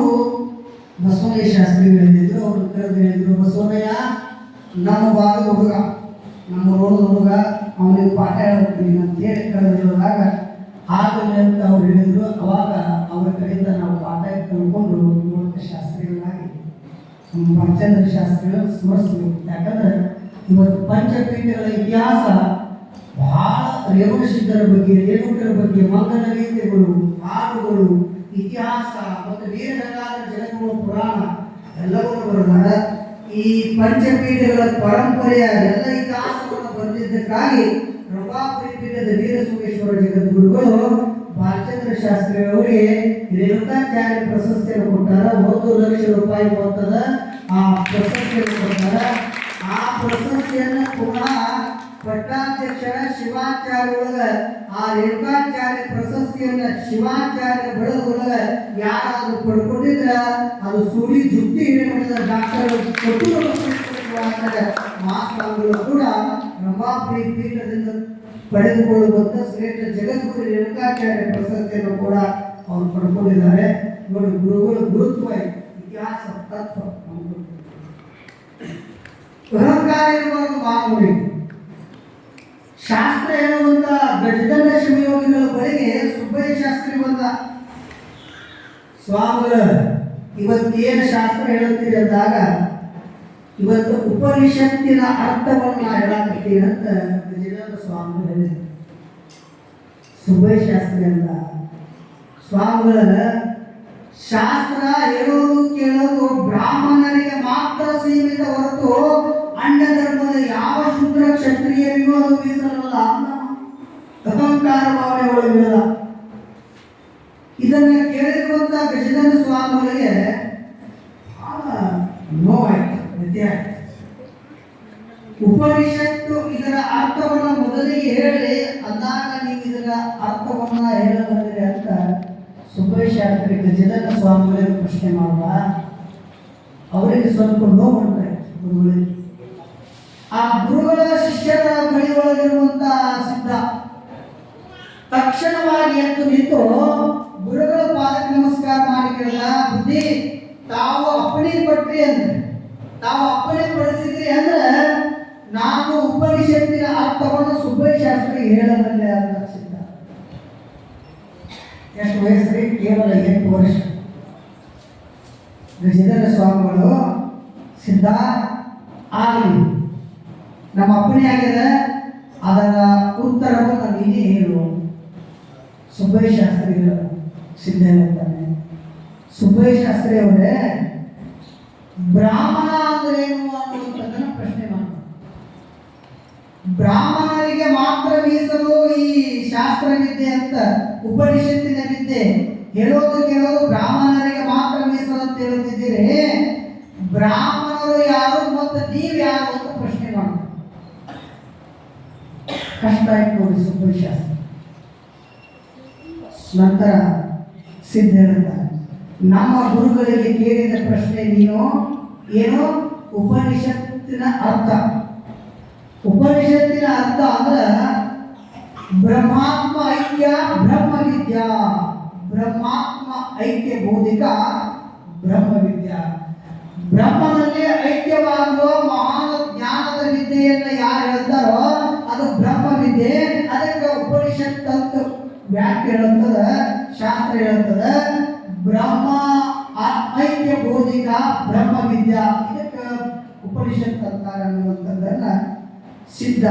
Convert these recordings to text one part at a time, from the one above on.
ಅವರು ಬಸವನಯ್ಯ ಶಾಸ್ತ್ರಿ ಹೇಳಿದ್ರು ಅವರು ಕರೆದು ಹೇಳಿದ್ರು ಬಸವನಯ್ಯ ನಮ್ಮ ಭಾಗದ ಹುಡುಗ, ನಮ್ಮ ರೋಡದ ಹುಡುಗ, ಅವನಿಗೆ ಪಾಠ ಹೇಳ್ತೀನಿ ಅಂತ ಹೇಳಿ ಕರೆದಿರುವಾಗ ಆಗಲಿ ಅಂತ ಅವ್ರು ಹೇಳಿದ್ರು. ಅವಾಗ ಅವರ ಕಡೆಯಿಂದ ನಾವು ಪಾಠ ಕಲ್ಕೊಂಡು ಮೂಲಕ ಶಾಸ್ತ್ರಿಗಳಾಗಿ ಪಂಚಂದ್ರ ಶಾಸ್ತ್ರಿಗಳು ಸ್ಮರಿಸಬೇಕು. ಯಾಕಂದ್ರೆ ಇವತ್ತು ಪಂಚಪೀಠಗಳ ಇತಿಹಾಸ ಬಹಳ ರೇವಣಸಿದ್ಧರ ಬಗ್ಗೆ, ರೇಣುಕರ ಬಗ್ಗೆ ಮಂಗನ ಗೀತೆಗಳು ಹಾಡುಗಳು ಇತಿಹಾಸ ಮತ್ತು ವೀರಗಂಗಾಧರ ಜಗದ್ಗುರು ಪುರಾಣ ಎಲ್ಲವನ್ನು ಬರೆದಾರ ಈ ಪಂಚಪೀಠಗಳ ಪರಂಪರೆಯ ಎಲ್ಲ ಇತಿಹಾಸವನ್ನು ಬರೆದಿದ್ದಕ್ಕಾಗಿ ಪ್ರಭಾಪುರಿ ಪೀಠದ ವೀರಸೋಮೇಶ್ವರ ಜಗದ್ಗುರುಗಳು ಬಾಲಚಂದ್ರ ಶಾಸ್ತ್ರಿಯವರಿಗೆ ರೇಣುಕಾಚಾರ್ಯ ಪ್ರಶಸ್ತಿಯನ್ನು ಕೊಟ್ಟಾರ. ಒಂದು ಲಕ್ಷ ರೂಪಾಯಿ ಮೊತ್ತದ ಆ ಪ್ರಶಸ್ತಿಯನ್ನು ಕೊಟ್ಟಾರ. ಆ ಪ್ರಶಸ್ತಿಯನ್ನು ಪುನಃ ಪಟ್ಟಾಧ್ಯಕ್ಷರ ಶಿವಾಚಾರ್ಯೊಳಗ ಆ ರೇಣುಕಾಚಾರ್ಯ ಪ್ರಶಸ್ತಿಯನ್ನ ಶಿವಾಚಾರ್ಯ ಬಳಗೊಳಗ ಯಾರಾದ್ರೂ ಪಡ್ಕೊಂಡಿದ್ರ, ಅದು ಸೂರಿ ಜುಟ್ಟಿ ಡಾಕ್ಟರ್ ಮಾಸ್ವಾಮಿಗಳು ಕೂಡ ರಮಾಪುರಿ ಪೀಠದಿಂದ ಪಡೆದುಕೊಳ್ಳುವಂತ ಶ್ರೇಷ್ಠ ಜಗದ್ಗುರು ರೇಣುಕಾಚಾರ್ಯ ಪ್ರಶಸ್ತಿಯನ್ನು ಕೂಡ ಅವರು ಪಡ್ಕೊಂಡಿದ್ದಾರೆ ನೋಡಿ, ಗುರುಗಳ ಗುರುತ್ವ ಇತಿಹಾಸ ತತ್ವ. ಅಹಂಕಾರ ಇರುವ ಮಾಮೂಲಿ ಶಾಸ್ತ್ರ ಹೇಳುವಂತ ಗಜದಂಡ ಯೋಗಿಗಳ ಬಳಿಗೆ ಸುಬ್ಬಯ್ಯ ಶಾಸ್ತ್ರಿ ಬಂದ. ಸ್ವಾಮಿಗಳ, ಇವತ್ತೇನು ಶಾಸ್ತ್ರ ಹೇಳುತ್ತೀರಿ ಅಂದಾಗ, ಇವತ್ತು ಉಪನಿಷತ್ತಿನ ಅರ್ಥವನ್ನು ಹೇಳಕತ್ತೀನಿ ಅಂತ ಗಜದಂಡ ಸ್ವಾಮಿಗಳು ಹೇಳಿದ್ರು. ಸುಬ್ಬಯ್ಯ ಶಾಸ್ತ್ರಿ ಅಂತ ಸ್ವಾಮಿಗಳ, ಶಾಸ್ತ್ರ ಹೇಳೋದು ಕೇಳೋದು ಬ್ರಾಹ್ಮಣರಿಗೆ ಮಾತ್ರ ಸೀಮಿತ ಹೊರತು ಅಣ್ಣ ಧರ್ಮದ ಯಾವ ಶುದ್ರ ಕ್ಷತ್ರಿಯರಿಗೂ ಅದು ಅಂತ ಅಹಂಕಾರ ಭಾವನೆ ಒಳಗಿಲ್ಲ ಇದನ್ನ ಕೇಳಿರುವಂತ ಗಜದಂಡ ಸ್ವಾಮಿಗಳಿಗೆ ಬಹಳ ನೋವಾಯ್ತು ವ್ಯತ್ಯ ಆಯ್ತು. ಉಪನಿಷತ್ತು ಇದರ ಅರ್ಥವನ್ನ ಮೊದಲಿಗೆ ಹೇಳಿ, ಅಂದಾಗ ನೀವು ಇದರ ಅರ್ಥವನ್ನ ಹೇಳಬಂದಿರಿ ಅಂತ ಸುಬ್ಬಯ್ಯ ಶಾಸ್ತ್ರಿ ಗಜದಂಡ ಸ್ವಾಮಿಗಳಿಗೆ ಪ್ರಶ್ನೆ ಮಾಡುವ ಅವರಿಗೆ ಸ್ವಲ್ಪ ನೋವು ಉಂಟಾಯ್ತು ಗುರುಗಳಿಗೆ. ಆ ಗುರುಗಳ ಶಿಷ್ಯರ ಬಳಿ ಒಳಗಿರುವಂತ ಸಿದ್ಧ. ತಕ್ಷಣವಾಗಿ ಎದ್ದು ನಿಂತು ಗುರುಗಳ ಪಾದಕ್ಕೆ ನಮಸ್ಕಾರ ಮಾಡಿ ಕೇಳಿದ, ಬುದ್ಧಿ, ತಾವು ಅಪ್ಪಣೆ ಕೊಟ್ರಿ ಅಂದ್ರೆ, ತಾವು ಅಪ್ಪಣೆ ಪಡಿಸಿದ್ರಿ ಅಂದ್ರೆ ನಾನು ಉಪನಿಷತ್ತಿನ ಅರ್ಥವನ್ನು ಸುಬ್ಬಯ್ಯ ಶಾಸ್ತ್ರಿ ಹೇಳಬಲ್ಲೆ ಅಂತ ಸಿದ್ಧ. ಎಷ್ಟು ವಯಸ್ಸರಿ ಕೇವಲ ಎಂಟು ವರ್ಷ. ಸ್ವಾಮಿಗಳು, ಸಿದ್ಧ ಆಗಲಿ. ನಮ್ಮ ಅಪ್ಪನೇ ಆಗಿದೆ ಅದರ ಉತ್ತರವನ್ನು ನೀನೇ ಹೇಳು. ಸುಬ್ಬಯ್ಯ ಶಾಸ್ತ್ರಿಗಳು ಸಿದ್ಧ ಹೇಳ್ತಾನೆ ಸುಬ್ಬಯ್ಯ ಶಾಸ್ತ್ರಿ ಅವರೇ, ಬ್ರಾಹ್ಮಣ ಅಂದ್ರೇನು ಅನ್ನುವಂಥದ್ದನ್ನ ಪ್ರಶ್ನೆ ಮಾಡ ಬ್ರಾಹ್ಮಣರಿಗೆ ಮಾತ್ರ ಮೀಸಲು ಈ ಶಾಸ್ತ್ರ ವಿದ್ಯೆ ಅಂತ, ಉಪನಿಷತ್ತಿನ ವಿದ್ಯೆ. ಹೇಳೋದು ಕೇಳೋದು ಬ್ರಾಹ್ಮಣರಿಗೆ ಮಾತ್ರ ಮೀಸಲು ಅಂತ ಹೇಳುತ್ತಿದ್ದೀರಿ. ಬ್ರಾಹ್ಮಣರು ಯಾರು ಮತ್ತು ನೀವು ಯಾರು ಅಂತ ಪ್ರಶ್ನೆ ಮಾಡ್ತಾರೆ ಕಷ್ಟ ನೋಡಿ ಶಾಸ್ತ್ರ. ನಂತರ ಸಿದ್ಧ ನಮ್ಮ ಗುರುಗಳಿಗೆ ಕೇಳಿದ ಪ್ರಶ್ನೆ ನೀನು ಏನು? ಉಪನಿಷತ್ತಿನ ಅರ್ಥ. ಉಪನಿಷತ್ತಿನ ಅರ್ಥ ಅಂದ್ರೆ ಬ್ರಹ್ಮಾತ್ಮ ಐಕ್ಯ ಬ್ರಹ್ಮ ವಿದ್ಯಾ ಬ್ರಹ್ಮಾತ್ಮ ಐಕ್ಯ ಬೋಧಿಕ ಬ್ರಹ್ಮ ವಿದ್ಯಾ ಬ್ರಹ್ಮನಲ್ಲಿ ಐಕ್ಯವಾಗುವ ಮಹಾನ್ ಜ್ಞಾನದ ವಿದ್ಯೆಯನ್ನು ಯಾರು ಹೇಳ್ತಾರೋ ಅದು ಅದಕ್ಕೆ ಉಪನಿಷತ್ ಅಂತ ವ್ಯಾಖ್ಯೆ ಹೇಳುತ್ತದ ಶಾಸ್ತ್ರ ಹೇಳುತ್ತದ ಬ್ರಹ್ಮ ಆತ್ಮೈಕ್ಯ ಬೋಧಿಕ ಬ್ರಹ್ಮ ವಿದ್ಯಾ ಇದಕ್ಕೆ ಉಪನಿಷತ್ ಅಂತಾರೆ ಅನ್ನುವಂಥದ್ದನ್ನ ಸಿದ್ಧ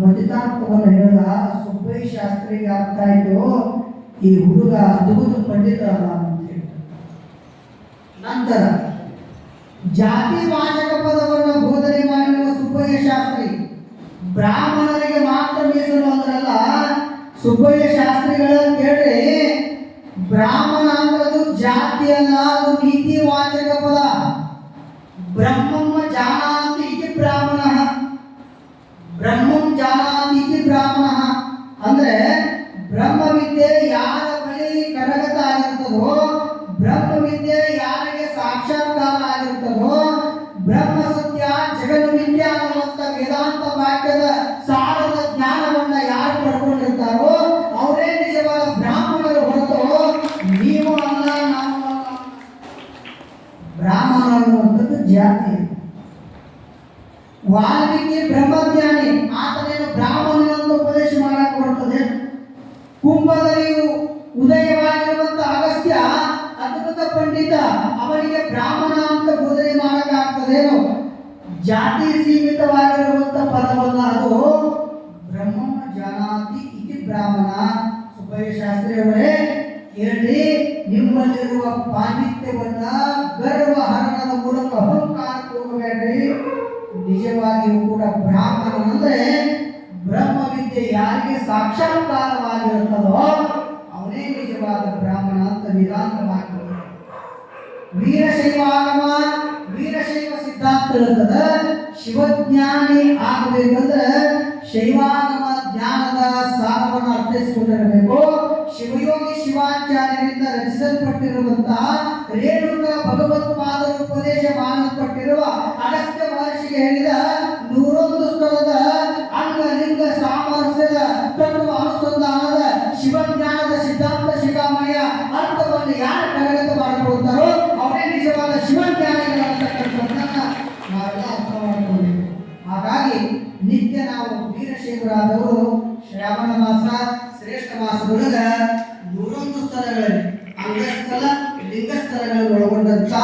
ಮಜಿತಾರ್ಥವನ್ನು ಹೇಳಿದ ಸುಬ್ಬೈ ಶಾಸ್ತ್ರಿಗೆ ಅರ್ಥ ಆಯ್ತು. ಈ ಹುಡುಗ ಅದ್ಭುತ ಪಂಡಿತ ಅಂತ ಹೇಳಿ ನಂತರ ಜಾತಿ ವಾಚಕ ಪದವನ್ನು ಬೋಧನೆ ಮಾಡಿರುವ ಸುಬ್ಬಯ್ಯ ಶಾಸ್ತ್ರಿ ಬ್ರಾಹ್ಮಣರಿಗೆ ಮಾತ್ರ ಮೀಸಲು ಅಂದ್ರಲ್ಲ ಸುಬ್ಬಯ್ಯ ಶಾಸ್ತ್ರಿಗಳ ಕೇಳ್ರಿ ಬ್ರಾಹ್ಮಣ ಅನ್ನೋದು ಜಾತಿ ಅಲ್ಲ, ಅದು ನೀತಿ ವಾಚಕ ಪದ. ಬ್ರಹ್ಮಮ್ಮ ಜಾನಾತಿ ಇತಿ ಬ್ರಾಹ್ಮಣ. ಬ್ರಹ್ಮಂ ಜಾನಾತಿ ಇತಿ ಬ್ರಾಹ್ಮಣ. ಅಂದ್ರೆ ಬ್ರಹ್ಮವಿದ್ಯೆ ಯಾರ ಬಳಿ ಕರಗತ ಆಗಿರ್ತದೋ, ಬ್ರಹ್ಮವಿದ್ಯೆ ಯಾರಿಗೆ ಸಾಕ್ಷಾತ್ಕಾರ ಆಗಿರ್ತದೋ, ಬ್ರಹ್ಮ ಸತ್ಯ ಜಗನ್ ವಿದ್ಯಾ ಅನ್ನುವಂಥ ವೇದಾಂತ ವಾಕ್ಯದ ಸಾರದ ಜ್ಞಾನವನ್ನ ಯಾರು ಪಡ್ಕೊಂಡಿರ್ತಾರೋ ಅವರೇ ನಿಜವಾದ ಬ್ರಾಹ್ಮಣರು ಹೊರತು ನೀವು ಅಲ್ಲ ನಾವು ಅಲ್ಲ ಅನ್ನುವಂಥದ್ದು ಜಾತಿ ವಾಲ್ಮೀಕಿ ಬ್ರಹ್ಮಜ್ಞಾನಿ, ಆತನೇನು ಬ್ರಾಹ್ಮಣ ಅಂತ ಉಪದೇಶ ಮಾಡಕ್ಕೆ ಬರ್ತದೆ ಕುಂಭದಲ್ಲಿ ಉದಯವಾಗಿರುವಂತ ಅಗಸ್ತ್ಯ ಅದ್ಭುತ ಪಂಡಿತ ಅವನಿಗೆ ಬ್ರಾಹ್ಮಣ ಅಂತ ಬೋಧನೆ ಮಾಡಕ್ಕಾಗ್ತದೇನೋ ಜಾತಿ ಸೀಮಿತವಾಗಿರುವಂತ ಪದವಲ್ಲ ಅದು ಬ್ರಹ್ಮ ಜಾನಾತಿ ಇತಿ ಬ್ರಾಹ್ಮಣ. ಸುಬ್ಬಯ್ಯ ಶಾಸ್ತ್ರಿ ಅವರೇ ನಿಮ್ಮಲ್ಲಿರುವ ಪಾಂಡಿತ್ಯವನ್ನ ಗರ್ವ ಹರಣದ ಮೂಲಕ ಹೋಗಬೇಡ್ರಿ ನಿಜವಾಗಿಯೂ ಕೂಡ ಬ್ರಾಹ್ಮಣನಂದ್ರೆ ಬ್ರಹ್ಮವಿದ್ಯೆ ಯಾರಿಗೆ ಸಾಕ್ಷಾತ್ಕಾರವಾಗಿರುತ್ತದೋ ಅವನೇ ನಿಜವಾದ ಬ್ರಾಹ್ಮಣ ಅಂತ ನಿರಾಂತವಾಗಿ ವೀರಶೈವ ಆಗಮ ವೀರಶೈವ ಸಿದ್ಧಾಂತ ಇರುತ್ತದ. ಶಿವಜ್ಞಾನಿ ಆಗಬೇಕಂದ್ರೆ ಶೈವಾಗಮ ಜ್ಞಾನದ ಸಾರವನ್ನು ಅರ್ಥೈಸಿಕೊಂಡಿರಬೇಕು. ಶಿವಯೋಗಿ ಶಿವಾಚಾರ್ಯರಿಂದ ರಚಿಸಲ್ಪಟ್ಟಿರುವಂತಹ ರೇಣುಕ ಭಗವತ್ಪಾದರ ಉಪದೇಶ ಮಾಡಲ್ಪಟ್ಟಿರುವ ಅಗಸ್ತ್ಯ ಹೇಳಿದ ನೂರೊಂದು ಸ್ಥಳದ ಅಂಗ ಲಿಂಗ ಸಾಮರಸ್ಯದ ತತ್ವ ಅನುಸಂಧಾನದ ಶಿವಜ್ಞಾನದ ಸಿದ್ಧಾಂತ ಶಿಖಾಮಣಿಯ ಅರ್ಥವನ್ನು ಯಾರು ಕರಗತ ಮಾಡಿಕೊಳ್ತಾರೋ ಅವರೇ ನಿಜವಾದ ಶಿವಜ್ಞಾನಿಗಳಂತಕ್ಕಂಥದ್ದನ್ನ ನಾವೆಲ್ಲ ಅರ್ಥ ಮಾಡ್ಕೊಳ್ಬೇಕು. ಹಾಗಾಗಿ ನಿತ್ಯ ನಾವು ವೀರಶೈವರಾದವರು, ಶ್ರಾವಣ ಮಾಸ, ಶ್ರೇಷ್ಠ ಮಾಸದೊಳಗ ನೂರೊಂದು ಸ್ಥಳಗಳಲ್ಲಿ ಅಂಗಸ್ಥಳ ಲಿಂಗಸ್ಥಳಗಳನ್ನು ಒಳಗೊಂಡಂತ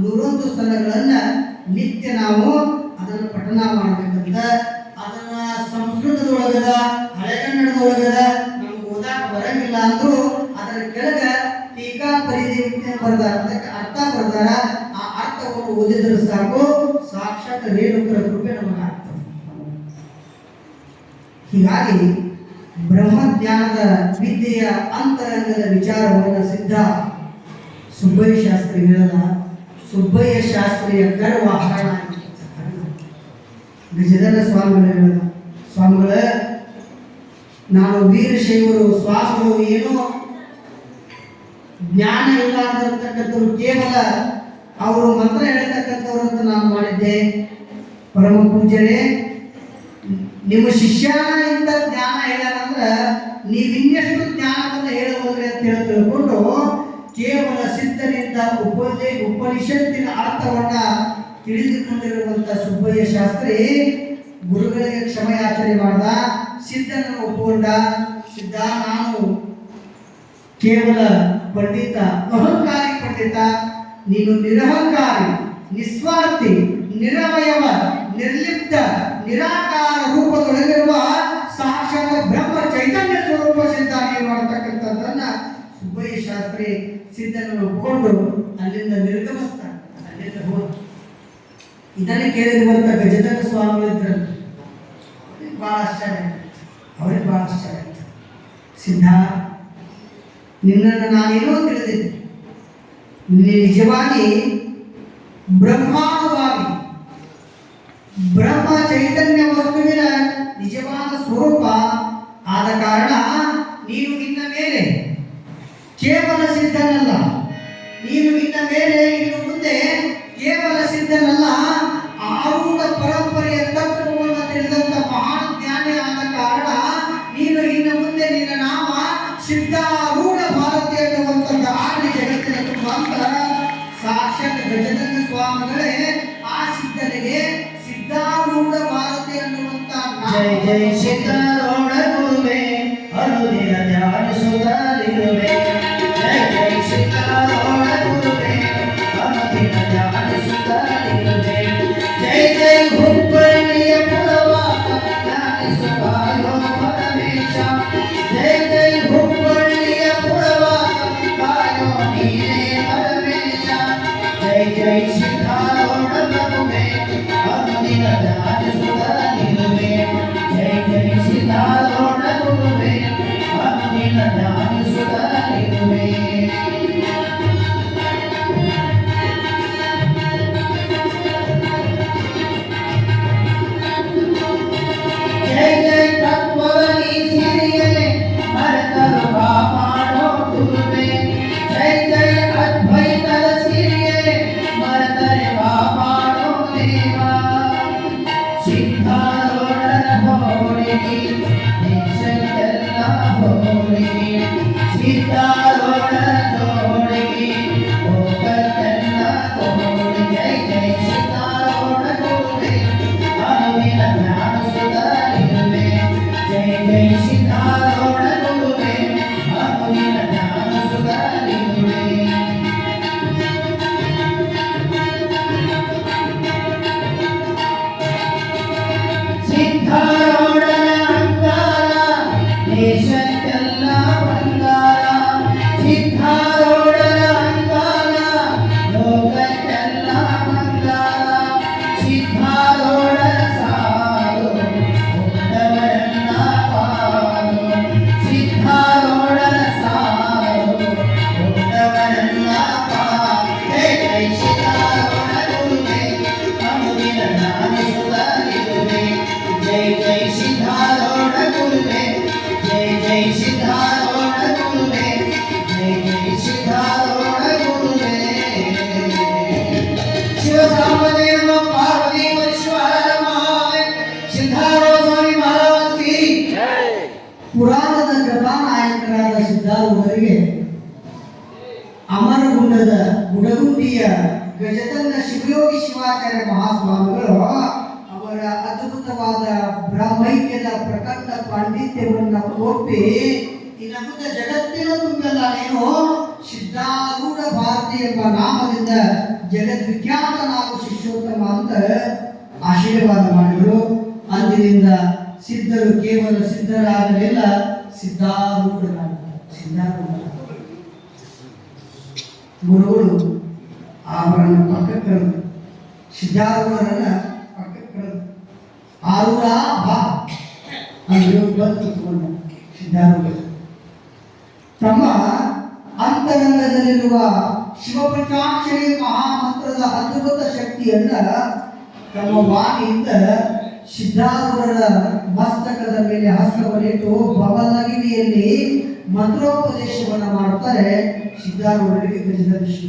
ನೂರೊಂದು ಸ್ಥಳಗಳನ್ನ ನಿತ್ಯ ನಾವು ಅದನ್ನು ಪಠನ ಮಾಡಬೇಕಂತ ಅದನ್ನ ಸಂಸ್ಕೃತದೊಳಗದ ಹಳೆಗನ್ನಡದೊಳಗದ ನಮ್ಗೆ ಓದಾಕ ಬರಂಗಿಲ್ಲ ಅಂದ್ರು ಅದರ ಕೆಳಗ ಟೀಕಾ ಪರಿಧಿ ಬರ್ತಾರ ಅದಕ್ಕೆ ಅರ್ಥ ಬರ್ತಾರ ಆ ಅರ್ಥವನ್ನು ಓದಿದ್ರೆ ಸಾಕು. ಸಾಕ್ಷಾತ್ ರೇಣುಕರ ಕೃಪೆ ನಮಗೆ ಆಗ್ತದೆ. ಹೀಗಾಗಿ ಬ್ರಹ್ಮಜ್ಞಾನದ ವಿದ್ಯೆಯ ಅಂತರಂಗದ ವಿಚಾರವನ್ನು ಸಿದ್ಧ ಸುಬ್ಬಯ್ಯ ಶಾಸ್ತ್ರಿ ಹೇಳದ, ಸುಬ್ಬಯ್ಯ ಶಾಸ್ತ್ರಿಯ ಗರ್ವ ಹರಣ ಗಜಧರ ಸ್ವಾಮಿಗಳು ಹೇಳೋದು. ಸ್ವಾಮಿಗಳ, ನಾನು ವೀರಶೈವರು ಸ್ವಾಮಿಗಳು ಏನೋ ಜ್ಞಾನ ಇಲ್ಲದಿರ್ತಕ್ಕಂಥವ್ರು ಕೇವಲ ಅವರು ಮಂತ್ರ ಹೇಳ್ತಕ್ಕಂಥವ್ರು ಅಂತ ನಾನು ಮಾಡಿದ್ದೆ. ಪರಮ ಪೂಜ್ಯರೇ, ನಿಮ್ಮ ಶಿಷ್ಯನ ಇಂಥ ಜ್ಞಾನ ಹೇಳ್ಯಾರಂದ್ರ ನೀವು ಇನ್ನೆಷ್ಟು ಜ್ಞಾನವನ್ನು ಹೇಳಬಹುದ್ರಿ ಅಂತ ಹೇಳಿ ತಿಳ್ಕೊಂಡು ಕೇವಲ ಸಿದ್ಧನಿಂದ ಉಪದೇ ಉಪನಿಷತ್ತಿನ ಅರ್ಥವನ್ನ ತಿಳಿದುಕೊಂಡಿರುವಂತ ಸುಬ್ಬಯ್ಯ ಶಾಸ್ತ್ರಿ ಗುರುಗಳಿಗೆ ಕ್ಷಮೆಯಾಚನೆ ಮಾಡ್ದ, ಸಿದ್ಧನನ್ನು ಒಪ್ಪಿಕೊಂಡ ಸಿದ್ಧ, ನಾನು ಕೇವಲ ಪಂಡಿತ, ಅಹಂಕಾರಿ ಪಂಡಿತ, ನೀನು ನಿರಹಂಕಾರಿ, ನಿಸ್ವಾರ್ಥಿ, ನಿರವಯವ, ನಿರ್ಲಿಪ್ತ, ನಿರಾಕಾರ ರೂಪದೊಳಗಿರುವ ಸಾಕ್ಷಾತ್ ಬ್ರಹ್ಮ ಚೈತನ್ಯ ಸ್ವರೂಪ ಸಿದ್ಧಾಗಿ ಮಾಡತಕ್ಕಂಥದ್ದನ್ನ ಸುಬ್ಬಯ್ಯ ಶಾಸ್ತ್ರಿ ಸಿದ್ಧನನ್ನು ಒಪ್ಪಿಕೊಂಡು ಅಲ್ಲಿಂದ ನಿರ್ಗಮಿಸ್ತಾನೆ, ಅಲ್ಲಿಂದ ಹೋದ. ಇದನ್ನು ಗಜಧರ ಸ್ವಾಮಿಗಳಿದ್ರಲ್ಲ ಅವ್ರಿಗೆ ಬಹಳ ಆಶ್ಚರ್ಯ. ಅವ್ರಿಗೆ ಬಹಳ ಆಶ್ಚರ್ಯ. ಸಿದ್ಧ, ನಿನ್ನನ್ನು ನಾನೇನೋ ತಿಳಿದಿದ್ದೆ ನಿಜವಾಗಿ ಬ್ರಹ್ಮಾನುಭಾವಿ ಬ್ರಹ್ಮ ಚೈತನ್ಯ ವಸ್ತುವಿನ ನಿಜವಾದ ಸ್ವರೂಪ ಆದ ಕಾರಣ ನೀನು ನಿನ್ನ ಮೇಲೆ ಕೇವಲ ಸಿದ್ಧನಲ್ಲ ನೀನು ನಿನ್ನ ಮೇಲೆ ಇನ್ನು ಮುಂದೆ ಕೇವಲ ಸಿದ್ಧನಲ್ಲ ಆರೂಢ ಪರಂಪರೆಯ ತತ್ವವನ್ನು ತಿಳಿದಂತ ಮಹಾನ್ ಜ್ಞಾನಿ ಆದ ಕಾರಣ ನೀನು ಇನ್ನು ಮುಂದೆ ನಿನ್ನ ನಾಮ ಸಿದ್ಧಾರೂಢ ಭಾರತ ಎನ್ನುವಂತಹ ಆಡಿ ಜಗತ್ತಿನ ಮುಖಾಂತರ ಸಾಕ್ಷಾತ್ ಗಜನಂದ ಸ್ವಾಮಿಗಳೇ, ಆ ಸಿದ್ಧನಿಗೆ ಸಿದ್ಧಾರೂಢ ಭಾರತಿ ಎನ್ನುವಂತ ಜಯ ಜಯ ಸಿದ್ಧಾರೂಢ ಗುರುವೆ ಅನುದಿನ ಧ್ಯಾನಿಸುತ್ತಲಿರುವೆ ಗಜತನ್ನ ಶಿವಯೋಗಿ ಶಿವಾಚಾರ್ಯ ಮಹಾಸ್ವಾಮಿಗಳು ಅವರ ಅದ್ಭುತವಾದ ಬ್ರಹ್ಮೈಕ್ಯದ ಪ್ರಕಟ ಪಾಂಡಿತ್ಯವನ್ನ ಒಪ್ಪಿ ಈ ನಮ್ಮ ಜಗತ್ತಿನ ತುಂಬೆಲ್ಲ. ನೀನು ಸಿದ್ಧಾರೂಢ ಭಾರತಿ ಎಂಬ ನಾಮದಿಂದ ಜಗದ್ವಿಖ್ಯಾತನಾದ ಶಿಷ್ಯೋತ್ತಮ ಅಂತ ಆಶೀರ್ವಾದ ಮಾಡಿದರು. ಅಂದಿನಿಂದ ಸಿದ್ಧರು ಕೇವಲ ಸಿದ್ಧರಾಗಲಿಲ್ಲ, ಸಿದ್ಧಾರೂಢರಾಗಿದ್ದಾರೆ. ಸಿದ್ಧಾರೂಢ. ಗುರುಗಳು ಅವರನ್ನು ಪಕ್ಕಕ್ಕೆ ಸಿದ್ಧಾರೂಢರನ್ನ ಪಕ್ಕಕ್ಕೆ ಆರೂಢ ಬಾ ಅಲ್ಲಿ ಬಂದು ಕೂತ್ಕೊಂಡ ಸಿದ್ಧಾರೂಢ ತಮ್ಮ ಅಂತರಂಗದಲ್ಲಿರುವ ಶಿವಪಂಚಾಕ್ಷರಿ ಮಹಾಮಂತ್ರದ ಅದ್ಭುತ ಶಕ್ತಿಯನ್ನ ತಮ್ಮ ವಾಣಿಯಿಂದ ಸಿದ್ಧಾರೂಢರ ಮಸ್ತಕದ ಮೇಲೆ ಹಸ್ತವನ್ನಿಟ್ಟು ಭವನಗಿರಿಯಲ್ಲಿ ಮಂತ್ರೋಪದೇಶವನ್ನು ಮಾಡುತ್ತಾರೆ ಸಿದ್ಧಾರೂಢರಿಗೆ ಗಜದರ್ಶಿ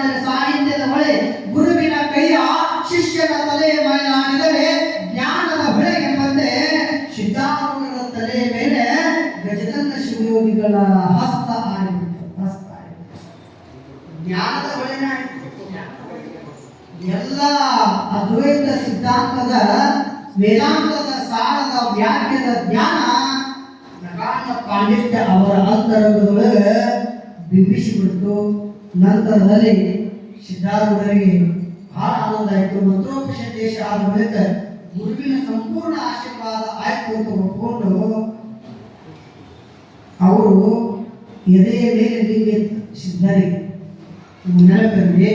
ಸಿದ್ಧಾಂತದ ವೇದಾಂತದ ಸಾರದ ವ್ಯಾಖ್ಯದ ಜ್ಞಾನ ನಗಾಂಡ ಪಾಂಡಿತ್ಯ ಅವರ ಅಂತರಂಗದೊಳಗೆ ಬಿಂಬಿಸಿಬಿಟ್ಟು ನಂತರದಲ್ಲಿ ಸಿದ್ಧಾರೂಢರಿಗೆ ಬಹಳ ಆನಂದ ಆಯಿತು. ಮಂತ್ರೋಪದೇಶ ಆದ ಬಳಿಕ ಗುರುವಿನ ಸಂಪೂರ್ಣ ಆಶೀರ್ವಾದ ಆಯ್ತು ಅಂತ ಒಪ್ಪಿಕೊಂಡು ಅವರು ಎದೆಯ ಮೇಲೆ ಲಿಂಗ ಸಿದ್ಧರಿಗೆ ನೆನಪಿರಲಿ,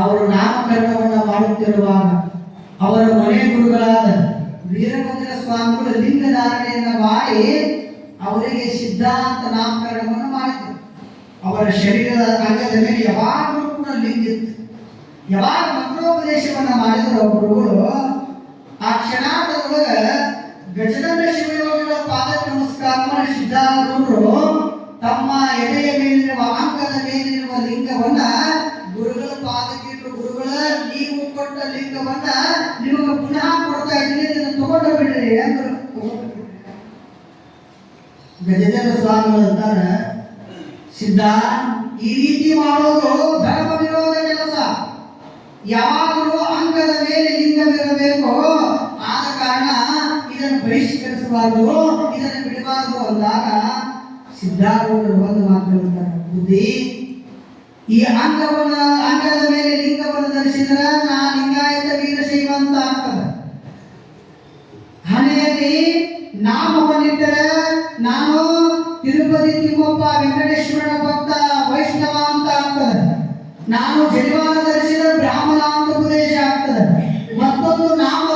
ಅವರು ನಾಮಕರಣವನ್ನು ಮಾಡುತ್ತಿರುವಾಗ ಅವರ ಮನೆ ಗುರುಗಳಾದ ವೀರಭದ್ರ ಸ್ವಾಮಿಗಳು ಲಿಂಗಧಾರಣೆಯನ್ನು ಮಾಡಿ ಅವರಿಗೆ ಸಿದ್ಧಾಂತ ನಾಮಕರಣವನ್ನು ಮಾಡಿದ್ರು. ಅವರ ಶರೀರದ ಅಂಗದ ಮೇಲೆ ಯಾವಾಗಲೂ ಕೂಡ ಲಿಂಗಿತ್ತು ಯಾವಾಗ ಮಂತ್ರೋಪದೇಶವನ್ನು ಮಾಡಿದ್ರು ಗುರುಗಳು, ಆ ಕ್ಷಣಾಂತದೊಳಗ ಗಜನಂದ ಶಿವಯೋಗಿಗಳ ಪಾದಕ್ಕೆ ನಮಸ್ಕಾರ ಮಾಡಿ ತಮ್ಮ ಎದೆಯ ಮೇಲಿರುವ ಅಂಗದ ಮೇಲಿರುವ ಲಿಂಗವನ್ನ ಗುರುಗಳ ಪಾದಕ್ಕಿಟ್ಟು ಗುರುಗಳ ಕೊಟ್ಟ ಲಿಂಗವನ್ನ ನಿಮಗೆ ಪುನಃ ಕೊಡ್ತಾ ಇದ್ದೀನಿ ಇದನ್ನು ತಗೊಂಡು ಬಿಡ್ರಿ ಅಂದ್ರು. ಗಜೇಂದ್ರ ಸ್ವಾಮಿ ಅಂತಾರೆ, ಸಿದ್ಧ, ಈ ರೀತಿ ಮಾಡೋದು ಧರ್ಮ ವಿರೋಧ ಕೆಲಸ ಯಾವಾಗಲೂ ಅಂಗದ ಮೇಲೆ ಲಿಂಗವಿರಬೇಕು ಆದ ಕಾರಣ ಇದನ್ನು ಬಹಿಷ್ಕರಿಸಬಾರದು, ಇದನ್ನು ಬಿಡಬಾರದು ಅಂದಾಗ ಸಿದ್ಧಾರೂಢರು ಒಂದು ಮಾತು ಹೇಳ್ತಾರೆ, ಬುದ್ಧಿ ಈ ಅಂಗವನ್ನ ಅಂಗದ ಮೇಲೆ ಲಿಂಗವನ್ನು ಧರಿಸಿದ್ರ ನಾ ಲಿಂಗಾಯತ ವೀರಶೈವ ಅಂತ ಆಗ್ತದೆ. ಹಣೆಯಲ್ಲಿ ನಾಮವನ್ನಿಟ್ಟರೆ ನಾನು ತಿರುಪತಿ ತಿಮ್ಮಪ್ಪ ವೆಂಕಟೇಶ್ವರನ ಭಕ್ತ ವೈಷ್ಣವ ಅಂತ ಆಗ್ತದೆ. ನಾನು ಜನಿವಾರ ಧರಿಸಿದ ಬ್ರಾಹ್ಮಣ ಅಂತ ಉಪದೇಶ ಆಗ್ತದೆ. ಮತ್ತೊಂದು ನಾಮ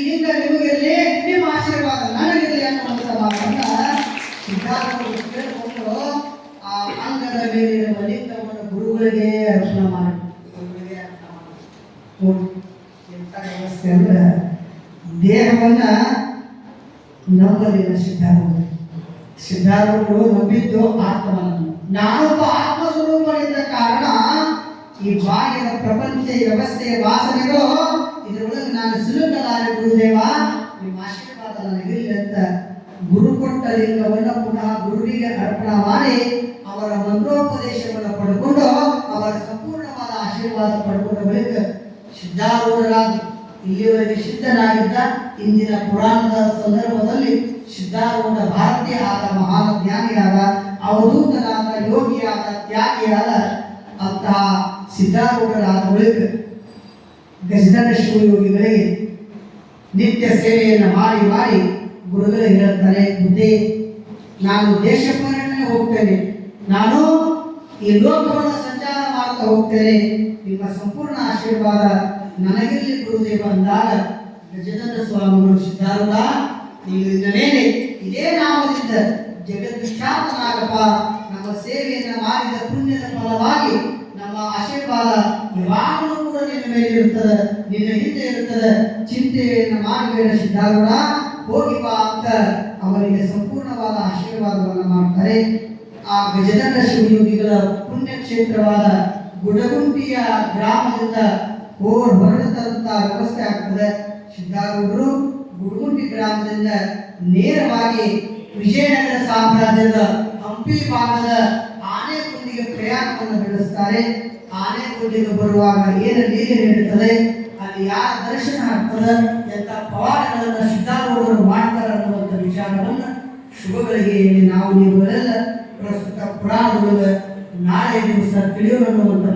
ಲಿಂಗ ನಿಮಗಿರಲಿ ನಿಮ್ಮ ಆಶೀರ್ವಾದ ನನಗಿರಲಿ ಅನ್ನುವಂಥ ಸಿದ್ಧಾರ್ಥರು ಕೇಳಿಕೊಂಡು ಆ ಅಂಗದ ಮೇಲಿರುವ ಲಿಂಗವನ್ನು ಗುರುಗಳಿಗೆ ಅರ್ಪಣೆ ಮಾಡಿ. ಗುರುಗಳಿಗೆ ಅರ್ಪಣೆ ಮಾಡಿ. ಎಂಥ ವ್ಯವಸ್ಥೆ ಅಂದ್ರೆ ದೇಹವನ್ನ ನಂಬಲಿಲ್ಲ ಸಿದ್ಧಾರೂಢರು ಸಿದ್ಧಾರೂಢರು ನಂಬಿದ್ದು ಆತ್ಮನನ್ನು ನಾನೊಬ್ಬ ಆತ್ಮ ಸ್ವರೂಪನಿದ್ದ ಕಾರಣ ಈ ಬಾಹ್ಯದ ಪ್ರಪಂಚ ವ್ಯವಸ್ಥೆ ವ್ಯವಸ್ಥೆಯ ವಾಸನೆಗಳು ಇದರೊಳಗೆ ನಾನು ಸಿಲುಕಲಾರೆ ಗುರುದೇವ ನಿಮ್ಮ ಆಶೀರ್ವಾದ ನನಗಿರಲಿ ಅಂತ ಗುರು ಕೊಟ್ಟ ಲಿಂಗವನ್ನು ಪುನಃ ಗುರುವಿಗೆ ಅರ್ಪಣ ಮಾಡಿ ಅವರ ಮಂತ್ರೋಪದೇಶವನ್ನು ಪಡ್ಕೊಂಡು ಅವರ ಸಂಪೂರ್ಣವಾದ ಆಶೀರ್ವಾದ ಪಡ್ಕೊಂಡ ಬಳಿಕ ಸಿದ್ಧಾರೂಢರಾದ ಇಲ್ಲಿವರೆಗೆ ಸಿದ್ಧನಾಗಿದ್ದ ಇಂದಿನ ಪುರಾಣದ ಸಂದರ್ಭದಲ್ಲಿ ಸಿದ್ಧಾರೂಢ ಭಾರತೀಯ ಆದ ಮಹಾನ್ ಜ್ಞಾನಿಯಾದ, ಅವಧೂತನಾದ ಯೋಗಿಯಾದ ತ್ಯಾಗಿಯಾದ ಅಂತಹ ಸಿದ್ಧಾರೂಢರಾದ ಬಳಿಕ ಗಜಧರ ಶಿವಯೋಗಿಗಳಿಗೆ ನಿತ್ಯ ಸೇವೆಯನ್ನು ಮಾಡಿ ಮಾಡಿ ಗುರುಗಳು ಹೇಳುತ್ತಾರೆ, ಬುದ್ಧಿ, ನಾನು ದೇಶ ಪರ್ಯಟನೆ ಹೋಗ್ತೇನೆ. ನಾನು ಈ ಲೋಕವನ್ನು ಸಂಚಾರ ಮಾಡ್ತಾ ಹೋಗ್ತೇನೆ. ನಿಮ್ಮ ಸಂಪೂರ್ಣ ಆಶೀರ್ವಾದ ನನಗಿರಲಿ ಗುರುದೇವ ಅಂದಾಗ ಗಜೇಂದ್ರ ಸ್ವಾಮಿಗಳು ಸಿದ್ಧಾರ್ಥ ನೀವು ಇನ್ನ ಮೇಲೆ ಇದೇ ನಾಮದಿಂದ ಜಗದ್ವಿಖ್ಯಾತನಾಗಪ್ಪ. ನಮ್ಮ ಸೇವೆಯನ್ನು ಮಾಡಿದ ಪುಣ್ಯದ ಫಲವಾಗಿ ಆಶೀರ್ವಾದ ಯಾವಾಗಲೂ ಕೂಡ ನಿನ್ನ ಮೇಲೆ ಇರುತ್ತದೆ. ನಿನ್ನ ಹಿಂದೆ ಇರುತ್ತದೆ. ಚಿಂತೆಯನ್ನು ಮಾಡಬೇಡ ಸಿದ್ಧಾರೂಢ. ಹೋಗಿ ಬಾ ಅಂತ ಅವರಿಗೆ ಸಂಪೂರ್ಣವಾದ ಆಶೀರ್ವಾದವನ್ನು ಮಾಡ್ತಾರೆ. ಆ ಗಜದಂಡ ಶಿವಯೋಗಿಗಳ ಪುಣ್ಯಕ್ಷೇತ್ರವಾದ ಗುಡಗುಂಟಿಯ ಗ್ರಾಮದಿಂದ ಹೋರ್ ಹೊರಡು ತರುವಂತ ವ್ಯವಸ್ಥೆ ಆಗ್ತದೆ. ಸಿದ್ಧಾರೂಢರು ಗುಡಗುಂಟಿ ಗ್ರಾಮದಿಂದ ನೇರವಾಗಿ ವಿಜಯನಗರ ಸಾಮ್ರಾಜ್ಯದ ಹಂಪಿ ಭಾಗದ ಆನೆಗುಂದಿಗೆ ಪ್ರಯಾಣವನ್ನು ನಡೆಸ್ತಾರೆ ಆನೆ ಕೂಡಿಗೆ ಬರುವಾಗ ಏನು ಲೀಲೆ ನೀಡುತ್ತದೆ ಅಲ್ಲಿ ಯಾರ ದರ್ಶನ ಆಗ್ತದೆ? ಎಂತ ಪವಾಡಗಳನ್ನು ಸಿದ್ಧಾರೂಢರು ಮಾಡ್ತಾರೆ ಅನ್ನುವಂಥ ವಿಚಾರವನ್ನು ಶುಭಗಳಿಗೆ ನಾವು ನೀವುಗಳೆಲ್ಲ ಪ್ರಸ್ತುತ ಪುರಾಣದೊಳಗೆ ನಾಳೆ ದಿವಸ ತಿಳಿಯೋಣ ಅನ್ನುವಂಥ